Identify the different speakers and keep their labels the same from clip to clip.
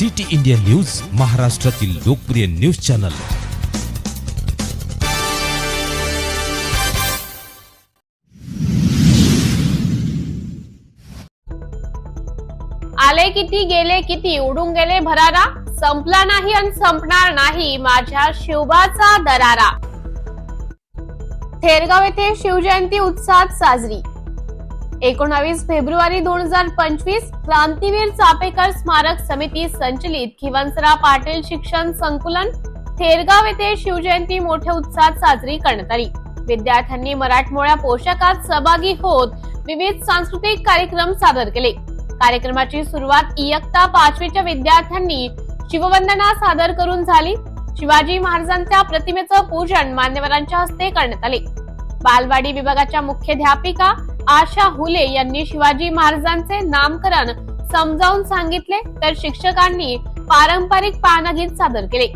Speaker 1: City India news महाराष्ट्रातील लोकप्रिय news channel.
Speaker 2: आले किती गेले किती उडून गेले भरारा? संपला नाही आणि संपणार नाही माझ्या शिवबाचा दरारा. थेरगाव येथे शिवजयंती उत्साहात साजरी. एकोणावीस फेब्रुवारी दोन हजार पंचवीस क्रांतीवीर चापेकर स्मारक समिती संचलित. खिवंसराव पाटील शिक्षण संकुलन थेरगाव येथे शिवजयंती मोठ्या उत्साहात साजरी करण्यात आली. विद्यार्थ्यांनी मराठमोळ्या पोशाखात सहभागी होत विविध सांस्कृतिक कार्यक्रम सादर केले. कार्यक्रमाची सुरुवात इयत्ता पाचवीच्या विद्यार्थ्यांनी शिववंदना सादर करून झाली. शिवाजी महाराजांच्या प्रतिमेचं पूजन मान्यवरांच्या हस्ते करण्यात आले. बालवाडी विभागाच्या मुख्याध्यापिका आशा हुले यांनी शिवाजी महाराजांचे नामकरण समजावून सांगितले तर शिक्षकांनी पारंपरिक पानगीत सादर केले.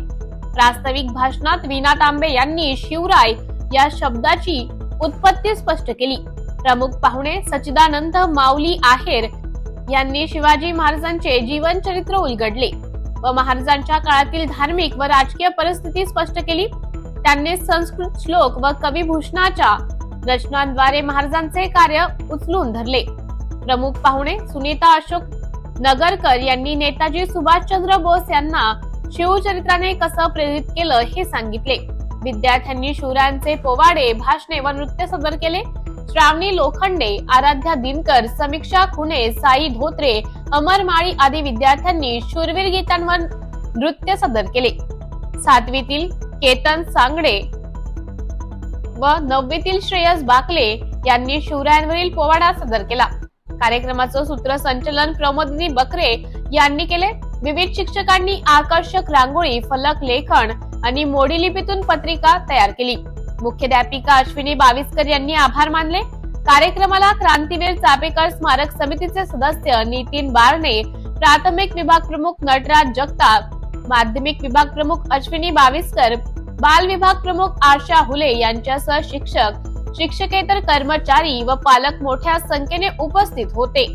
Speaker 2: प्रास्ताविक भाषणात वीना तांबे यांनी शिवराय या शब्दाची उत्पत्ती स्पष्ट केली. प्रमुख पाहुणे सच्चिदानंद माऊली आहेर यांनी शिवाजी महाराजांचे जीवन चरित्र उलगडले व महाराजांच्या काळातील धार्मिक व राजकीय परिस्थिती स्पष्ट केली. त्यांनी संस्कृत श्लोक व कविभूषणाच्या रचनांद्वारे महाराजांचे कार्य उचलून धरले. प्रमुख पाहुणे सुनीता अशोक नगरकर यांनी नेताजी सुभाषचंद्र बोस यांना शिवचरित्राने कसं प्रेरित केलं हे सांगितले. विद्यार्थ्यांनी शिवरायांचे पोवाडे भाषणे व नृत्य सादर केले. श्रावणी लोखंडे आराध्या दिनकर समीक्षा खुणे साई धोत्रे अमर माळी आदी विद्यार्थ्यांनी शूरवीर गीतांवर नृत्य सादर केले. सातवीतील केतन सांगडे व नववीतील श्रेयस बाकले यांनी शिवरायांवरील पोवाडा सादर केला. कार्यक्रमाचं सूत्रसंचलन प्रमोदिनी बकरे यांनी केले. विविध शिक्षकांनी आकर्षक रांगोळी फलक लेखन आणि मोडी लिपीतून पत्रिका तयार केली. मुख्याध्यापिका अश्विनी बाविस्कर यांनी आभार मानले. कार्यक्रमाला क्रांतीवीर चापेकर स्मारक समितीचे सदस्य नितीन बारणे प्राथमिक विभाग प्रमुख नटराज जगताप माध्यमिक विभाग प्रमुख अश्विनी बाविस्कर बाल विभाग प्रमुख आशा हुले यांच्यासह शिक्षक शिक्षकेतर कर्मचारी व पालक मोठ्या संख्येने उपस्थित होते.